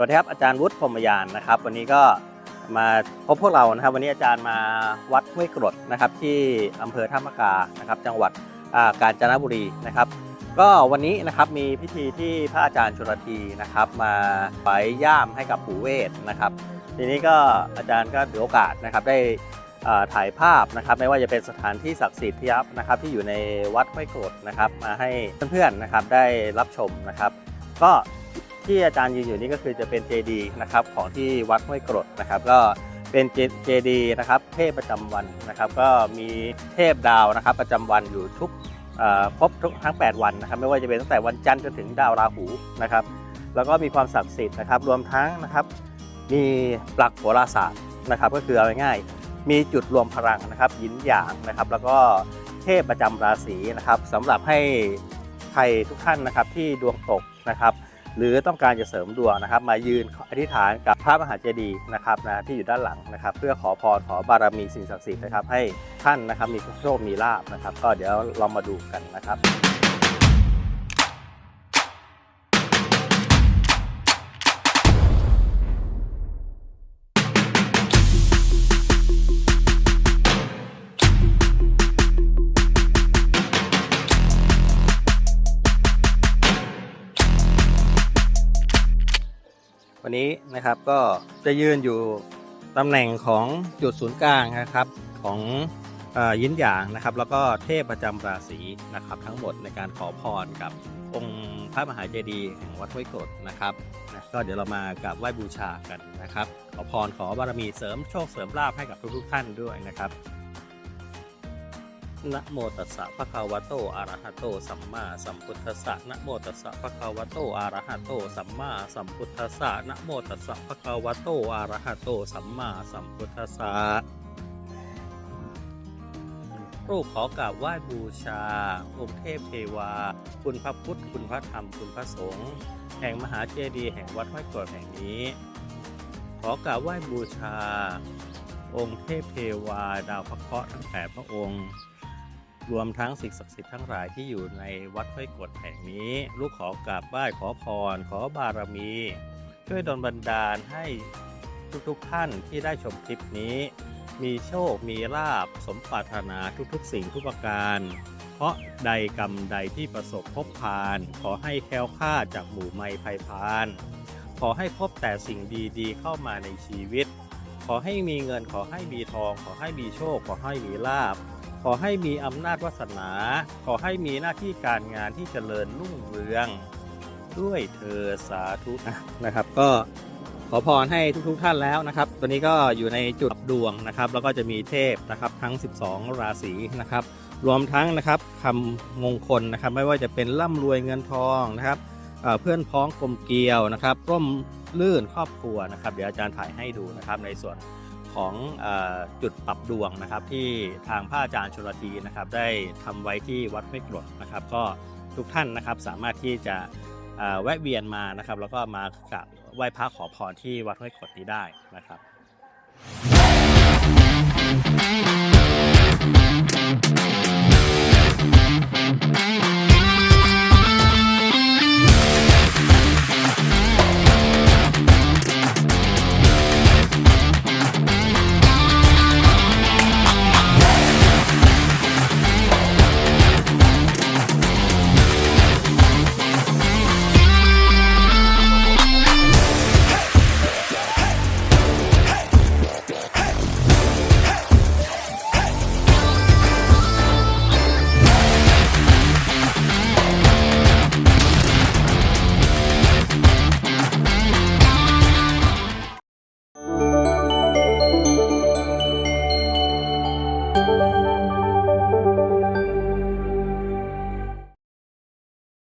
วัสดีครับอาจารย์วุฒิพรหมยานนะครับ วันนี้ก็มาพบพวกเรานะครับ วันนี้อาจารย์มาวัดห้วยกรดนะครับ ที่อำเภอท่ามะกานะครับ จังหวัดกาญจนบุรีนะครับ ก็วันนี้นะครับมีพิธีที่พระอาจารย์ชลทีนะครับ มาไปย่ามให้กับปู่เวทนะครับ ทีนี้ก็อาจารย์ก็ถือโอกาสนะครับได้ถ่ายภาพนะครับ ไม่ว่าจะเป็นสถานที่ศักดิ์สิทธิ์ที่ยับนะครับ ที่อยู่ในวัดห้วยกรดนะครับ มาให้เพื่อนๆนะครับได้รับชมนะครับ ก็ ที่อาจารย์ยืนอยู่นี่ก็คือจะเป็นเจดีนะครับของที่วัดห้วยกรดนะครับ ก็เป็นเจดีนะครับ เทพประจำวันนะครับ ก็มีเทพดาวนะครับ ประจำวันอยู่ทุกเอ่อครบทุกทั้ง 8 วันนะครับ ไม่ว่าจะเป็นตั้งแต่วันจันทร์จนถึงดาวราหูนะครับ แล้วก็มีความศักดิ์สิทธิ์นะครับ รวมทั้งนะครับ มีปลักโหราศาสตร์นะครับ ก็คือเอาง่ายๆมีจุดรวมพลังนะครับยินหยางนะครับ แล้วก็เทพประจำราศีนะครับสำหรับให้ใครทุกท่านนะครับที่ดวงตกนะครับ หรือต้องการจะเสริมดวงนะครับ มายืนอธิษฐานกับพระมหาเจดีย์นะครับนะที่อยู่ด้านหลังนะครับ เพื่อขอพรขอบารมีสิ่งศักดิ์สิทธิ์นะครับให้ท่านนะครับมีโชคมีลาบนะครับ ก็เดี๋ยวเรามาดูกันนะครับ วันนี้นะครับก็จะยืนอยู่ตำแหน่งของจุดศูนย์กลางนะครับของอยินหยางนะครับ แล้วก็เทพประจำราศีนะครับ ทั้งหมดในการขอพรกับองค์พระมหาเจดีย์แห่งวัดห้วยกดนะครับนะก็เดี๋ยวเรามากราบไหว้บูชากันนะครับ ขอพรขอบารมีเสริมโชคเสริมลาภให้กับทุกๆท่านด้วยนะครับ นะโมตัสสะภะคะวะโตอะระหะโตสัมมาสัมพุทธัสสะนะโมตัสสะภะคะวะโตอะระหะโตสัมมาสัมพุทธัสสะนะโมตัสสะภะคะวะโตอะระหะโตสัมมาสัมพุทธัสสะรูปขอกราบไหว้บูชาองค์เทพเทวา คุณพระพุทธ คุณพระธรรม คุณพระสงฆ์แห่งมหาเจดีย์แห่งวัดห้วยกรดแห่งนี้ ขอกราบไหว้บูชา องค์เทพเทวา ดาวพระเคราะห์ทั้งแปดพระองค์ รวมทั้งสิ่งศักดิ์สิทธิ์ทั้งหลายที่อยู่ในวัดห้วยกดแห่งนี้ ลูกขอกราบไหว้ขอพร ขอบารมี ช่วยดลบันดาลให้ทุกๆท่านที่ได้ชมคลิปนี้ มีโชคมีลาบสมปรารถนาทุกๆ สิ่งทุกประการ เพราะใดกรรมใดที่ประสบพบพาน ขอให้แคล้วคลาดจากหมู่ไม้ภัยพาน ขอให้พบแต่สิ่งดีๆ เข้ามาในชีวิต ขอให้มีเงินขอให้มีทอง ขอให้มีโชค ขอให้มีลาบ ขอให้มีอำนาจวาสนา ขอให้มีหน้าที่การงานที่เจริญรุ่งเรือง ด้วยเธอสาธุนะนะครับ ก็ขอพรให้ทุกๆทท่านแล้วนะครับตัวนี้ก็อยู่ในจุดดวงนะครับ แล้วก็จะมีเทพนะครับทั้ง 12 ราศีนะครับ รวมทั้งนะครับคำมงคลนะครับ ไม่ว่าจะเป็นร่ำรวยเงินทองนะครับเพื่อนพ้องกลมเกลียวนะครับร่มลื่นครอบครัวนะครับ เดี๋ยวอาจารย์ถ่ายให้ดูนะครับในส่วน ของอจุดปรับดวงนะครับ ที่ทางพระอาจารย์ชลทีนะครับ ได้ทำไว้ที่วัดไม่กรดนะครับ ก็ทุกท่านนะครับสามารถที่จะแวะเวียนมานะครับ แล้วก็มากราบไหว้พระขอพรที่วัดห้วยกรดนี้ได้นะครับ